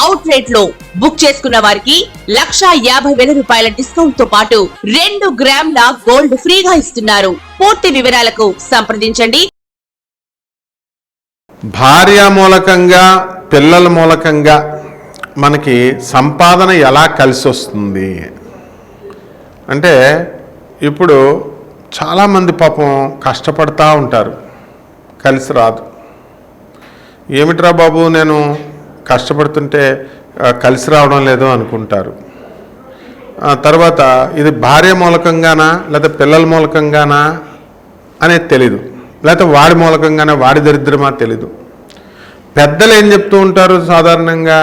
Out రేట్లో book చేసుకున్న వారికి లక్షా యాభై వేల రూపాయల డిస్కౌంట్తో పాటు రెండు గ్రాముల గోల్డ్ ఫ్రీగా ఇస్తున్నారు. పూర్తి వివరాలకు సంప్రదించండి. భార్య మూలకంగా పిల్లల మూలకంగా మనకి సంపాదన ఎలా కలిసి వస్తుంది? అంటే ఇప్పుడు చాలామంది పాపం కష్టపడతా ఉంటారు. కలిసి రాదు. ఏమిట్రా బాబు నేను కష్టపడుతుంటే కలిసి రావడం లేదు అనుకుంటారు. తర్వాత ఇది భార్య మూలకంగానా లేదా పిల్లల మూలకంగానా అనేది తెలీదు. లేకపోతే వాడి మూలకంగానే వాడి దరిద్రమా తెలీదు. పెద్దలు ఏం చెప్తూ ఉంటారు సాధారణంగా?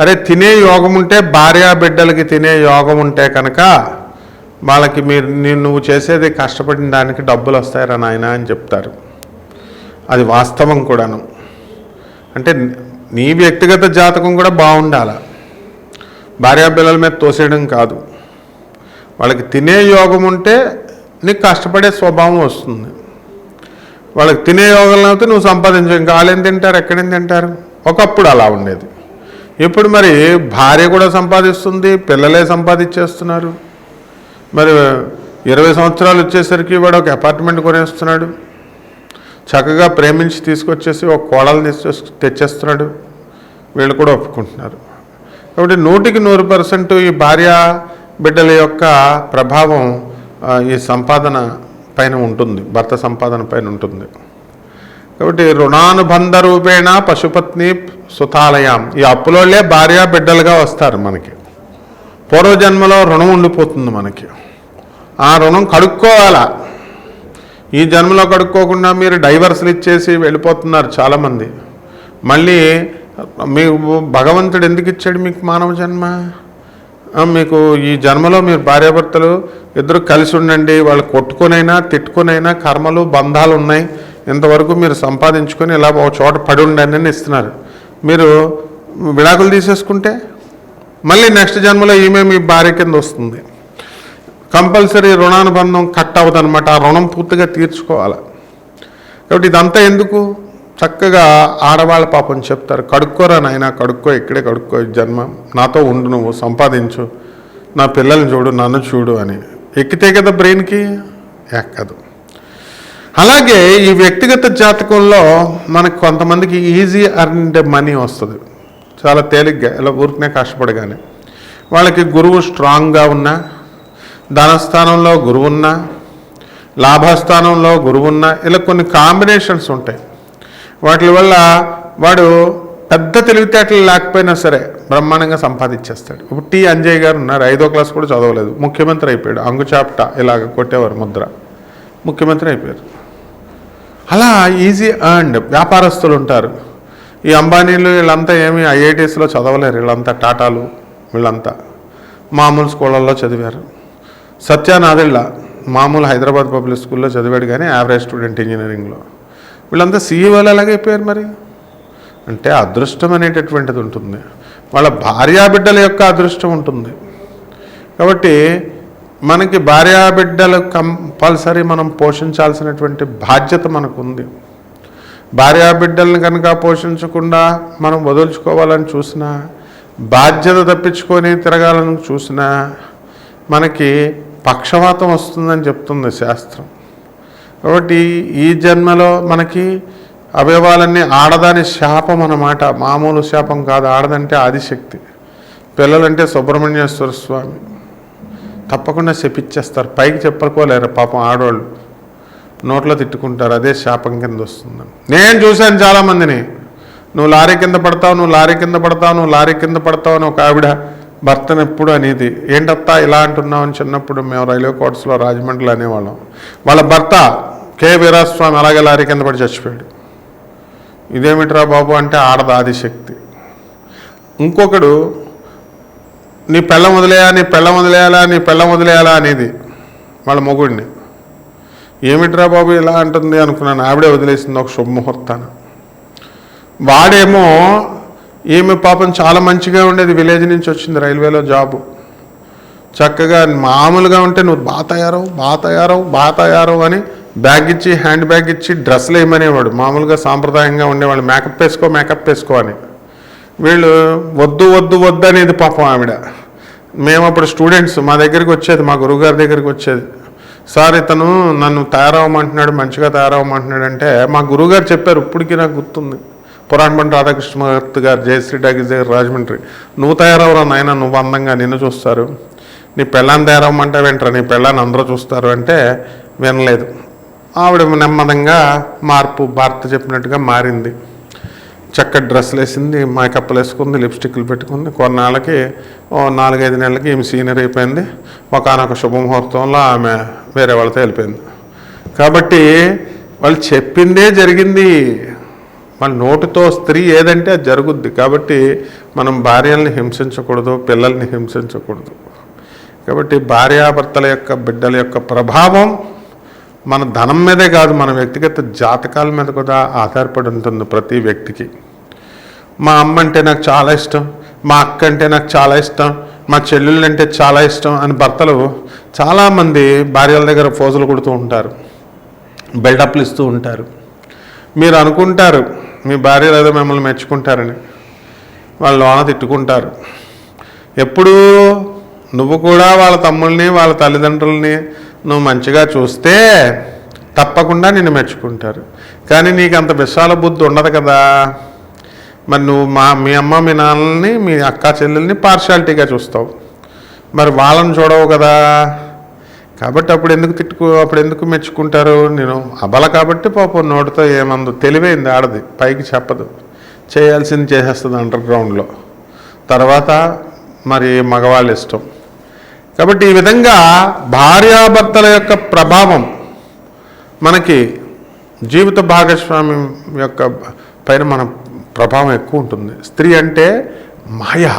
అరే తినే యోగం ఉంటే భార్యా బిడ్డలకి తినే యోగం ఉంటే కనుక వాళ్ళకి మీరు నేను నువ్వు చేసేది కష్టపడిన దానికి డబ్బులు వస్తాయరా నాయన అని చెప్తారు. అది వాస్తవం కూడాను. అంటే నీ వ్యక్తిగత జాతకం కూడా బాగుండాల? భార్యా పిల్లల మీద తోసేయడం కాదు. వాళ్ళకి తినే యోగం ఉంటే నీకు కష్టపడే స్వభావం వస్తుంది. వాళ్ళకి తినే యోగం అయితే నువ్వు సంపాదించు ఇంకా వాళ్ళేం తింటారు ఎక్కడేం తింటారు? ఒకప్పుడు అలా ఉండేది. ఇప్పుడు మరి భార్య కూడా సంపాదిస్తుంది పిల్లలే సంపాదించేస్తున్నారు. మరి ఇరవై సంవత్సరాలు వచ్చేసరికి వాడు ఒక అపార్ట్మెంట్ కొనేస్తున్నాడు. చక్కగా ప్రేమించి తీసుకొచ్చేసి ఒక కోడలు తీసుకొ తెచ్చేస్తున్నాడు. వీళ్ళు కూడా ఒప్పుకుంటున్నారు. కాబట్టి నూటికి నూరు పర్సెంట్ ఈ భార్య బిడ్డల యొక్క ప్రభావం ఈ సంపాదన పైన ఉంటుంది. భర్త సంపాదన పైన ఉంటుంది. కాబట్టి రుణానుబంధ రూపేణ పశుపత్ని సుతాలయం. ఈ అప్పులోళ్ళే భార్య బిడ్డలుగా వస్తారు మనకి. పూర్వజన్మలో రుణం ఉండిపోతుంది మనకి. ఆ రుణం కడుక్కోవాలా? ఈ జన్మలో కడుక్కోకుండా మీరు డైవర్స్లు ఇచ్చేసి వెళ్ళిపోతున్నారు చాలామంది. మళ్ళీ మీకు భగవంతుడు ఎందుకు ఇచ్చాడు మీకు మానవ జన్మ? మీకు ఈ జన్మలో మీరు భార్యాభర్తలు ఇద్దరు కలిసి ఉండండి వాళ్ళు కొట్టుకునైనా తిట్టుకునైనా కర్మలు బంధాలు ఉన్నాయి. ఇంతవరకు మీరు సంపాదించుకొని ఇలా ఒక చోట పడి ఉండండి అని ఇస్తున్నారు. మీరు విడాకులు తీసేసుకుంటే మళ్ళీ నెక్స్ట్ జన్మలో ఈమె మీ భార్య కింద వస్తుంది. కంపల్సరీ రుణానుబంధం కట్ అవ్వదనమాట ఆ రుణం పూర్తిగా తీర్చుకోవాలి. కాబట్టి ఇదంతా ఎందుకు? చక్కగా ఆడవాళ్ళ పాపం చెప్తారు. కడుక్కోరా నాయన కడుక్కో ఇక్కడే కడుక్కో జన్మ. నాతో ఉండు నువ్వు సంపాదించు. నా పిల్లల్ని చూడు నన్ను చూడు అని. ఎక్కితే కదా బ్రెయిన్కి? ఎక్కదు. అలాగే ఈ వ్యక్తిగత జాతకంలో మనకు కొంతమందికి ఈజీ అర్న్డ్ మనీ వస్తుంది. చాలా తేలిగ్గా ఇలా ఊరికనే కష్టపడగానే. వాళ్ళకి గురువు స్ట్రాంగ్గా ఉన్నా ధనస్థానంలో గురువున్న లాభస్థానంలో గురువున్న ఇలా కొన్ని కాంబినేషన్స్ ఉంటాయి. వాటి వల్ల వాడు పెద్ద తెలివితేటలు లేకపోయినా సరే బ్రహ్మాండంగా సంపాదించేస్తాడు. ఇప్పుడు టి. అంజయ్ గారు ఉన్నారు. ఐదో క్లాస్ కూడా చదవలేదు. ముఖ్యమంత్రి అయిపోయాడు. అంగుచాప్ట ఇలాగ కొట్టేవారు ముద్ర. ముఖ్యమంత్రి అయిపోయారు. అలా ఈజీ అండ్ వ్యాపారస్తులు ఉంటారు. ఈ అంబానీలు వీళ్ళంతా ఏమి ఐఐటీస్లో చదవలేరు. వీళ్ళంతా టాటాలు వీళ్ళంతా మామూలు స్కూళ్ళల్లో చదివారు. సత్యానాదిళ్ళ మామూలు హైదరాబాద్ పబ్లిక్ స్కూల్లో చదివాడు కానీ యావరేజ్ స్టూడెంట్ ఇంజనీరింగ్లో. వీళ్ళంతా సీఈఓలు అలాగైపోయారు మరి? అంటే అదృష్టం అనేటటువంటిది ఉంటుంది. వాళ్ళ భార్యాబిడ్డల యొక్క అదృష్టం ఉంటుంది. కాబట్టి మనకి భార్యాబిడ్డలు కంపల్సరీ మనం పోషించాల్సినటువంటి బాధ్యత మనకు ఉంది భార్యాబిడ్డల్ని కనుక పోషించకుండా మనం వదులుచుకోవాలని చూసినా బాధ్యత తప్పించుకొని తిరగాలని చూసినా మనకి పక్షవాతం వస్తుందని చెప్తుంది శాస్త్రం. కాబట్టి ఈ జన్మలో మనకి అవయవాలన్నీ ఆడదాని శాపం అన్నమాట. మామూలు శాపం కాదు ఆడదంటే ఆదిశక్తి. పిల్లలంటే సుబ్రహ్మణ్యేశ్వర స్వామి. తప్పకుండా శపిచ్చేస్తారు పైకి చెప్పకోలేరు పాపం ఆడవాళ్ళు నోట్లో తిట్టుకుంటారు అదే శాపం కింద వస్తుందని నేను చూశాను చాలామందిని. నువ్వు లారీ కింద పడతావు నువ్వు లారీ కింద పడతావు నువ్వు లారీ కింద పడతావు అని ఒక ఆవిడ భర్తను ఎప్పుడు అనేది ఏంటత్తా ఇలా అంటున్నావు? అని చిన్నప్పుడు మేము రైల్వే కోర్ట్స్లో రాజమండ్రిలో అనేవాళ్ళం. వాళ్ళ భర్త కె. వీరాస్వామి అలాగే లారీ కింద పడి చచ్చిపోయాడు. ఇదేమిట్రా బాబు? అంటే ఆడద ఆదిశక్తి. ఇంకొకడు నీ పెళ్ళం వదిలేయా? నీ పెళ్ళం వదిలేయాలా? నీ పెళ్ళం వదిలేయాలా? అనేది వాళ్ళ మొగుడిని. ఏమిట్రా బాబు ఇలా అంటుంది? అనుకున్నాను. ఆవిడే వదిలేసింది ఒక శుభముహూర్తాన. వాడేమో ఈమె పాపం చాలా మంచిగా ఉండేది విలేజ్ నుంచి వచ్చింది రైల్వేలో జాబు. చక్కగా మామూలుగా ఉంటే నువ్వు బాగా తయారవు బాగా తయారవు బాగా తయారవు అని బ్యాగ్ ఇచ్చి హ్యాండ్ బ్యాగ్ ఇచ్చి డ్రెస్లు వేయమనేవాడు. మామూలుగా సాంప్రదాయంగా ఉండేవాళ్ళు. మేకప్ వేసుకో మేకప్ వేసుకో అని. వీళ్ళు వద్దు వద్దు వద్దు అనేది పాపం ఆవిడ. మేము అప్పుడు స్టూడెంట్స్ మా దగ్గరికి వచ్చేది మా గురువుగారి దగ్గరికి వచ్చేది. సార్ ఇతను నన్ను తయారవ్వమంటున్నాడు మంచిగా తయారవ్వమంటున్నాడు అంటే మా గురువుగారు చెప్పారు ఇప్పటికీ నాకు గుర్తుంది. పురాణపండి రాధాకృష్ణమూర్తి గారు జయశ్రీ డాగిస్ దగ్గర రాజమండ్రి. నువ్వు తయారవరా నాయన? నువ్వు అందంగా నిన్ను చూస్తారు. నీ పెళ్ళాన్ని తయారవమంటే వెంటరా నీ పెళ్ళాన్ని అందరూ చూస్తారు అంటే వినలేదు. ఆవిడ నెమ్మదంగా మార్పు భారత చెప్పినట్టుగా మారింది. చక్కటి డ్రెస్సులు వేసింది మేకప్లు వేసుకుంది లిప్స్టిక్లు పెట్టుకుంది. కొన్నాళ్ళకి ఓ నాలుగైదు నెలలకి ఈమె సీనియర్ అయిపోయింది. ఒకనొక శుభముహూర్తంలో ఆమె వేరే వాళ్ళతో వెళ్ళిపోయింది. కాబట్టి వాళ్ళు చెప్పిందే జరిగింది. మన నోటితో స్త్రీ ఏదంటే అది జరుగుద్ది. కాబట్టి మనం భార్యల్ని హింసించకూడదు పిల్లల్ని హింసించకూడదు. కాబట్టి భార్యాభర్తల యొక్క బిడ్డల యొక్క ప్రభావం మన ధనం మీదే కాదు మన వ్యక్తిగత జాతకాల మీద కూడా ఆధారపడి ఉంటుంది ప్రతి వ్యక్తికి. మా అమ్మ అంటే నాకు చాలా ఇష్టం మా అక్క అంటే నాకు చాలా ఇష్టం మా చెల్లెళ్ళు అంటే చాలా ఇష్టం అని భర్తలు చాలామంది భార్యల దగ్గర ఫోజులు కొడుతూ ఉంటారు బిల్డప్లు ఇస్తూ ఉంటారు. మీరు అనుకుంటారు మీ భార్యలు ఏదో మిమ్మల్ని మెచ్చుకుంటారని. వాళ్ళు లోన తిట్టుకుంటారు. ఎప్పుడూ నువ్వు కూడా వాళ్ళ తమ్ముల్ని వాళ్ళ తల్లిదండ్రుల్ని నువ్వు మంచిగా చూస్తే తప్పకుండా నిన్ను మెచ్చుకుంటారు. కానీ నీకు అంత విశాల బుద్ధి ఉండదు కదా. మరి నువ్వు మా మీ అమ్మ మీ నాన్నల్ని మీ అక్క చెల్లెల్ని పార్షాలిటీగా చూస్తావు. మరి వాళ్ళని చూడవు కదా. కాబట్టి అప్పుడు ఎందుకు తిట్టుకు అప్పుడు ఎందుకు మెచ్చుకుంటారు? నేను అబల కాబట్టి పాపం నోటితో ఏమందు తెలివైంది ఆడది పైకి చెప్పదు. చేయాల్సింది చేసేస్తుంది అండర్ గ్రౌండ్లో తర్వాత మరి మగవాళ్ళ ఇష్టం. కాబట్టి ఈ విధంగా భార్యాభర్తల యొక్క ప్రభావం మనకి జీవిత భాగస్వామ్యం యొక్క పైన మన ప్రభావం ఎక్కువ ఉంటుంది. స్త్రీ అంటే మాయా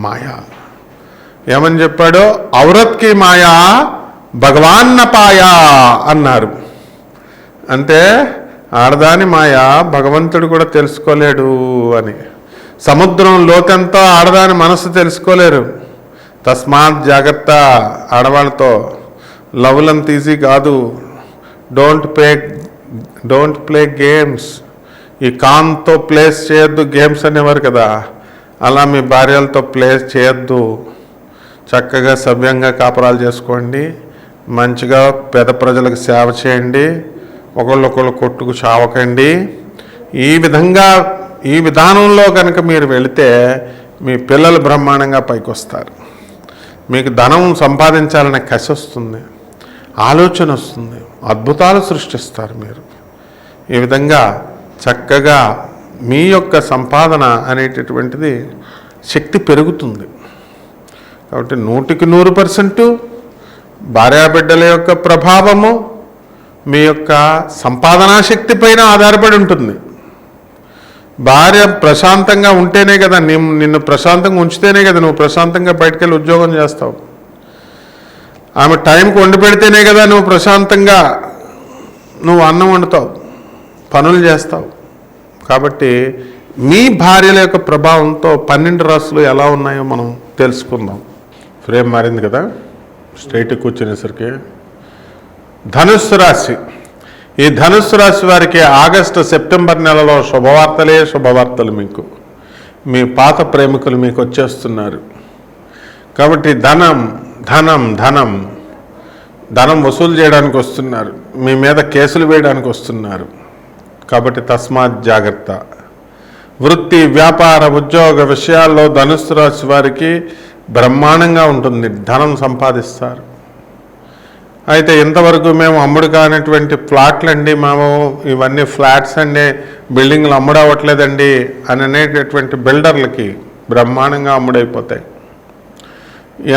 మాయా. ఏమని చెప్పాడో? ఔరత్కి మాయా భగవాన్నపాయ అన్నారు. అంటే ఆడదాని మాయ భగవంతుడు కూడా తెలుసుకోలేడు అని. సముద్రం లోతంతో ఆడదాని మనసు తెలుసుకోలేరు. తస్మాత్ జాగ్రత్త ఆడవాళ్ళతో. లవ్లం తీసి కాదు. Don't play don't play games. ఈ కామ్తో ప్లేస్ చేయొద్దు గేమ్స్ అనేవారు కదా. అలా మీ భార్యలతో ప్లేస్ చేయొద్దు. చక్కగా సభ్యంగా కాపురాలు చేసుకోండి. మంచిగా పేద ప్రజలకు సేవ చేయండి ఒకళ్ళొకళ్ళు కొట్టుకు చావకండి. ఈ విధంగా ఈ విధానంలో కనుక మీరు వెళితే మీ పిల్లలు బ్రహ్మాండంగా పైకొస్తారు. మీకు ధనం సంపాదించాలనే కసి వస్తుంది ఆలోచన వస్తుంది అద్భుతాలు సృష్టిస్తారు మీరు. ఈ విధంగా చక్కగా మీ యొక్క సంపాదన అనేటటువంటిది శక్తి పెరుగుతుంది. కాబట్టి నూటికి నూరు పర్సెంటు భార్యాబిడ్డల యొక్క ప్రభావము మీ యొక్క సంపాదనా శక్తి పైన ఆధారపడి ఉంటుంది. భార్య ప్రశాంతంగా ఉంటేనే కదా నిన్ను నిన్ను ప్రశాంతంగా ఉంచితేనే కదా నువ్వు ప్రశాంతంగా బయటకెళ్ళి ఉద్యోగం చేస్తావు. ఆమె టైంకి వండి పెడితేనే కదా నువ్వు ప్రశాంతంగా నువ్వు అన్నం వండుతావు పనులు చేస్తావు. కాబట్టి మీ భార్యల యొక్క ప్రభావంతో పన్నెండు రాసులు ఎలా ఉన్నాయో మనం తెలుసుకుందాం. ఫ్రేమ్ మారింది కదా? స్ట్రైట్ కూర్చునేసరికి ధనుస్సు రాశి. ఈ ధనుస్సు రాశి వారికి ఆగస్టు సెప్టెంబర్ నెలలో శుభవార్తలే శుభవార్తలు మీకు. మీ పాత ప్రేమికులు మీకు వచ్చేస్తున్నారు. కాబట్టి ధనం ధనం ధనం ధనం వసూలు చేయడానికి వస్తున్నారు. మీ మీద కేసులు వేయడానికి వస్తున్నారు. కాబట్టి తస్మాత్ జాగ్రత్త. వృత్తి వ్యాపార ఉద్యోగ విషయాల్లో ధనుస్సు రాశి వారికి బ్రహ్మాండంగా ఉంటుంది ధనం సంపాదిస్తారు. అయితే ఇంతవరకు మేము అమ్ముడు కానటువంటి ఫ్లాట్లు అండి మేము ఇవన్నీ ఫ్లాట్స్ అండి బిల్డింగ్లు అమ్ముడవట్లేదండి అని అనేటటువంటి బిల్డర్లకి బ్రహ్మాండంగా అమ్ముడైపోతాయి.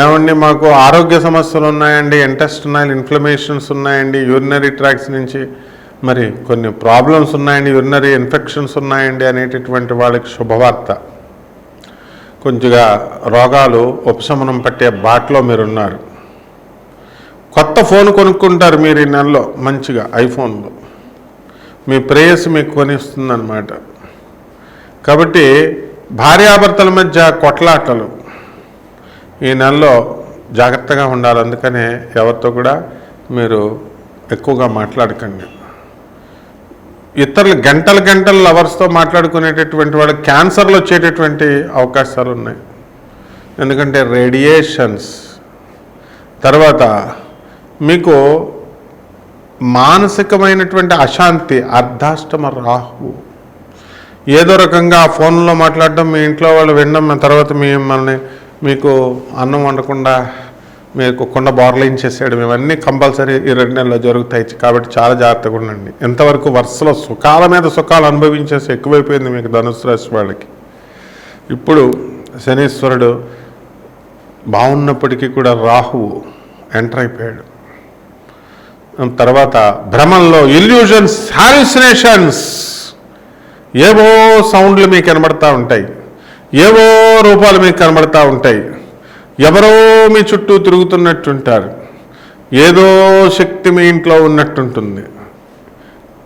ఏమండి మాకు ఆరోగ్య సమస్యలు ఉన్నాయండి ఇంటెస్టినల్ ఇన్ఫ్లమేషన్స్ ఉన్నాయండి యూరినరీ ట్రాక్స్ నుంచి మరి కొన్ని ప్రాబ్లమ్స్ ఉన్నాయండి యూరినరీ ఇన్ఫెక్షన్స్ ఉన్నాయండి అనేటటువంటి వాళ్ళకి శుభవార్త. కొంచెంగా రోగాలు ఉపశమనం పట్టే బాటలో మీరున్నారు. కొత్త ఫోన్ కొనుక్కుంటారు మీరు ఈ నెలలో మంచిగా ఐఫోన్లో. మీ ప్రేయస్ మీకు కొనిస్తుందన్నమాట. కాబట్టి భార్యాభర్తల మధ్య కొట్లాటలు. ఈ నెలలో జాగ్రత్తగా ఉండాలి అందుకనే ఎవరితో కూడా మీరు ఎక్కువగా మాట్లాడకండి. ఇతరులు గంటల గంటలు లవర్స్తో మాట్లాడుకునేటటువంటి వాళ్ళకి క్యాన్సర్లు వచ్చేటటువంటి అవకాశాలు ఉన్నాయి. ఎందుకంటే రేడియేషన్స్ తర్వాత మీకు మానసికమైనటువంటి అశాంతి అర్ధాష్టమ రాహు ఏదో రకంగా ఆ ఫోన్లో మాట్లాడడం మీ ఇంట్లో వాళ్ళు వినడం తర్వాత మిమ్మల్ని మీకు అన్నం వండకుండా మీకు కొండ బార్లైన్ చేసేయడం ఇవన్నీ కంపల్సరీ ఈ రెండు నెలల్లో జరుగుతాయి. కాబట్టి చాలా జాగ్రత్తగా ఉండండి. ఎంతవరకు వరుసలో సుఖాల మీద సుఖాలు అనుభవించేసి ఎక్కువైపోయింది మీకు ధనుసు రాశి వాళ్ళకి. ఇప్పుడు శనీశ్వరుడు బాగున్నప్పటికీ కూడా రాహువు ఎంటర్ అయిపోయాడు. తర్వాత భ్రమంలో ఇల్యూజన్స్ హాలిసినేషన్స్ ఏవో సౌండ్లు మీకు కనబడతా ఉంటాయి. ఏవో రూపాలు మీకు కనబడతా ఉంటాయి. ఎవరో మీ చుట్టూ తిరుగుతున్నట్టుంటారు. ఏదో శక్తి మీ ఇంట్లో ఉన్నట్టుంటుంది.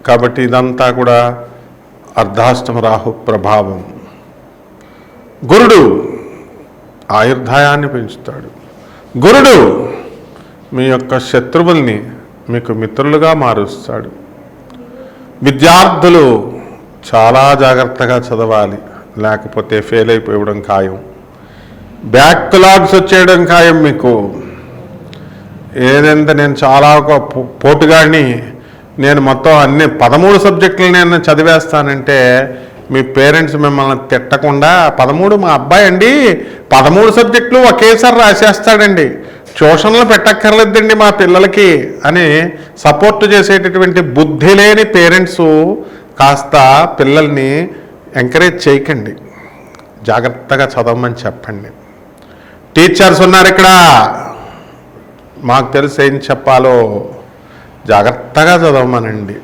కాబట్టి ఇదంతా కూడా అర్ధాష్టమ రాహు ప్రభావం. గురుడు ఆయుర్ధాయాన్ని పెంచుతాడు. గురుడు మీ యొక్క శత్రువుల్ని మీకు మిత్రులుగా మారుస్తాడు. విద్యార్థులు చాలా జాగ్రత్తగా చదవాలి. లేకపోతే ఫెయిల్ అయిపోవడం ఖాయం. బ్యాక్లాగ్స్ వచ్చేయడం ఖాయం మీకు. ఏదంటే నేను చాలా ఒక పోటుగాడిని నేను మొత్తం అన్ని పదమూడు సబ్జెక్టులు నేను చదివేస్తానంటే మీ పేరెంట్స్ మిమ్మల్ని తిట్టకుండా పదమూడు మా అబ్బాయి అండి పదమూడు సబ్జెక్టులు ఒకేసారి రాసేస్తాడండి. ట్యూషన్లు పెట్టక్కర్లేదండి మా పిల్లలకి అని సపోర్ట్ చేసేటటువంటి బుద్ధి లేని పేరెంట్స్ కాస్త పిల్లల్ని ఎంకరేజ్ చేయకండి. జాగ్రత్తగా చదవమని చెప్పండి. టీచర్స్ ఉన్నారు ఇక్కడ. మాకు తెలిసి ఏం చెప్పాలో. జాగ్రత్తగా చదవమనండి.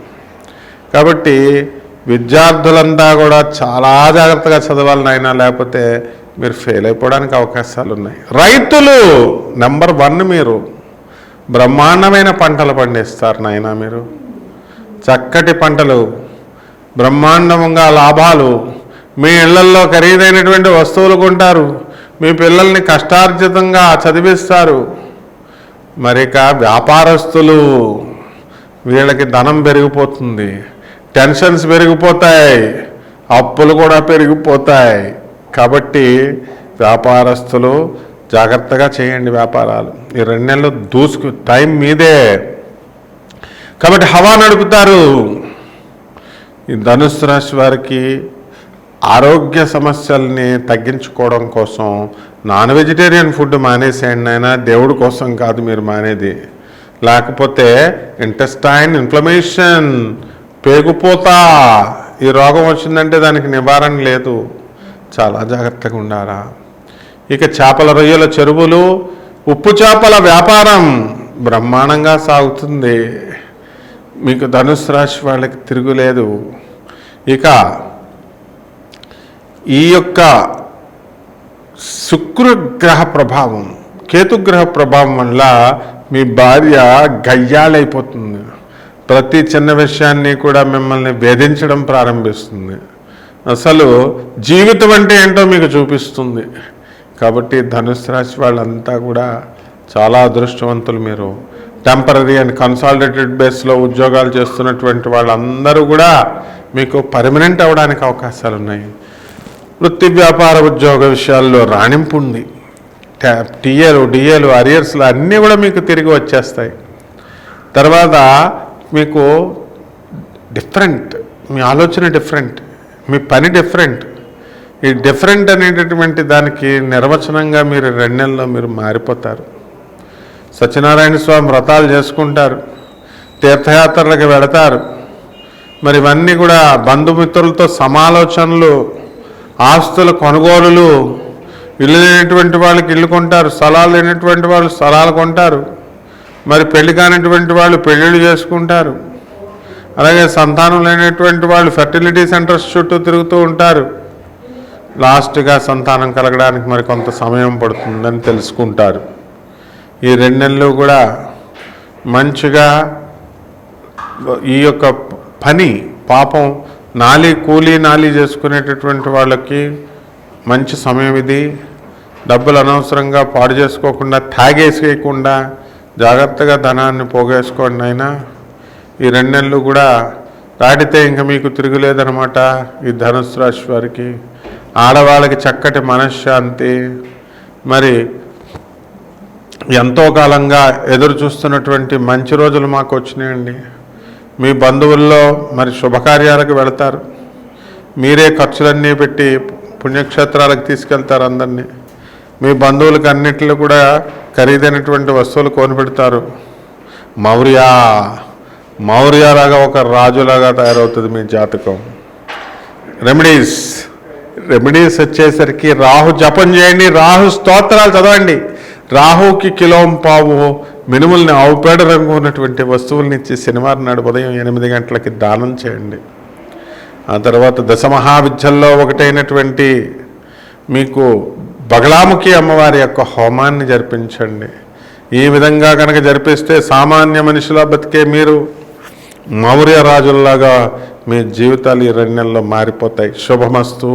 కాబట్టి విద్యార్థులంతా కూడా చాలా జాగ్రత్తగా చదవాలి నాయన. లేకపోతే మీరు ఫెయిల్ అయిపోవడానికి అవకాశాలు ఉన్నాయి. రైతులు నెంబర్ వన్ మీరు. బ్రహ్మాండమైన పంటలు పండిస్తారు నాయన మీరు. చక్కటి పంటలు బ్రహ్మాండంగా లాభాలు. మీ ఇళ్ళల్లో ఖరీదైనటువంటి వస్తువులు కొంటారు. మీ పిల్లల్ని కష్టార్జితంగా చదివిస్తారు. మరిక వ్యాపారస్తులు వీళ్ళకి ధనం పెరిగిపోతుంది. టెన్షన్స్ పెరిగిపోతాయి. అప్పులు కూడా పెరిగిపోతాయి. కాబట్టి వ్యాపారస్తులు జాగ్రత్తగా చేయండి వ్యాపారాలు. ఈ రెండు నెలలు దూసుకు టైం మీదే. కాబట్టి హవా నడుపుతారు. ఈ ధనుసు రాశి వారికి ఆరోగ్య సమస్యల్ని తగ్గించుకోవడం కోసం నాన్ వెజిటేరియన్ ఫుడ్ మానేసేయండి అయినా దేవుడి కోసం కాదు మీరు మానేది. లేకపోతే ఇంటెస్టైన్ ఇన్ఫ్లమేషన్ పేగుపోతా. ఈ రోగం వచ్చిందంటే దానికి నివారణ లేదు. చాలా జాగ్రత్తగా ఉండాలా. ఇక చేపల రొయ్యల చెరువులు ఉప్పు చేపల వ్యాపారం బ్రహ్మాండంగా సాగుతుంది. మీకు ధనుసు రాశి వాళ్ళకి తిరుగులేదు. ఇక ఈ యొక్క శుక్రగ్రహ ప్రభావం కేతుగ్రహ ప్రభావం వల్ల మీ భార్య గయ్యాలైపోతుంది. ప్రతి చిన్న విషయాన్ని కూడా మిమ్మల్ని వేధించడం ప్రారంభిస్తుంది. అసలు జీవితం అంటే ఏంటో మీకు చూపిస్తుంది. కాబట్టి ధనుసు రాశి వాళ్ళంతా కూడా చాలా అదృష్టవంతులు మీరు. టెంపరీ అండ్ కన్సాలిడేటెడ్ బేస్లో ఉద్యోగాలు చేస్తున్నటువంటి వాళ్ళందరూ కూడా మీకు పర్మనెంట్ అవ్వడానికి అవకాశాలు ఉన్నాయి వృత్తి వ్యాపార ఉద్యోగ విషయాల్లో రాణింపు ఉంది. టీఏలు డిఏలు అరియర్స్లు అన్నీ కూడా మీకు తిరిగి వచ్చేస్తాయి. తర్వాత మీకు డిఫరెంట్ మీ ఆలోచన డిఫరెంట్ మీ పని డిఫరెంట్. ఈ డిఫరెంట్ అనేటటువంటి దానికి నిర్వచనంగా మీరు రెండు నెలల్లో మీరు మారిపోతారు. సత్యనారాయణ స్వామి వ్రతాలు చేసుకుంటారు తీర్థయాత్రలకు వెళతారు. మరి ఇవన్నీ కూడా బంధుమిత్రులతో సమాలోచనలు ఆస్తుల కొనుగోలులు ఇల్లు లేనటువంటి వాళ్ళకి ఇల్లు కొంటారు స్థలాలు లేనటువంటి వాళ్ళు స్థలాలు కొంటారు మరి పెళ్ళి కానటువంటి వాళ్ళు పెళ్ళిళ్ళు చేసుకుంటారు. అలాగే సంతానం లేనటువంటి వాళ్ళు ఫెర్టిలిటీ సెంటర్స్ చుట్టూ తిరుగుతూ ఉంటారు. లాస్ట్గా సంతానం కలగడానికి మరి కొంత సమయం పడుతుందని తెలుసుకుంటారు. ఈ రెండు నెలలు కూడా మంచిగా ఈ యొక్క పని పాపం నాలి కూలీ నాలి చేసుకునేటటువంటి వాళ్ళకి మంచి సమయం ఇది. డబ్బులు అనవసరంగా పాడు చేసుకోకుండా తాగేసేయకుండా జాగ్రత్తగా ధనాన్ని పోగేసుకోండి అయినా ఈ రెండు నెలలు కూడా దాటితే ఇంకా మీకు తిరుగులేదనమాట ఈ ధనుసు రాశి వారికి. ఆడవాళ్ళకి చక్కటి మనశ్శాంతి. మరి ఎంతో కాలంగా ఎదురు చూస్తున్నటువంటి మంచి రోజులు మాకు వచ్చినాయండి. మీ బంధువుల్లో మరి శుభకార్యాలకు వెళతారు. మీరే ఖర్చులన్నీ పెట్టి పుణ్యక్షేత్రాలకు తీసుకెళ్తారు అందరినీ. మీ బంధువులకు అన్నింటిలో కూడా ఖరీదైనటువంటి వస్తువులు కొనిపెడతారు. మౌర్య మౌర్యలాగా ఒక రాజులాగా తయారవుతుంది మీ జాతకం. రెమెడీస్ రెమెడీస్ వచ్చేసరికి రాహు జపం చేయండి రాహు స్తోత్రాలు చదవండి. రాహుకి కిలోం పావు మినుముల్ని ఆవుపేడ రంగు ఉన్నటువంటి వస్తువుల్ని ఇచ్చి శనివారం నాడు ఉదయం ఎనిమిది గంటలకి దానం చేయండి. ఆ తర్వాత దశమహావిద్యల్లో ఒకటైనటువంటి మీకు బగలాముఖి అమ్మవారి యొక్క హోమాన్ని జరిపించండి. ఈ విధంగా కనుక జరిపిస్తే సామాన్య మనిషిలా బతికే మీరు మౌర్య రాజుల్లాగా మీ జీవితాలు ఈ రెండు నెలల్లో మారిపోతాయి. శుభమస్తు.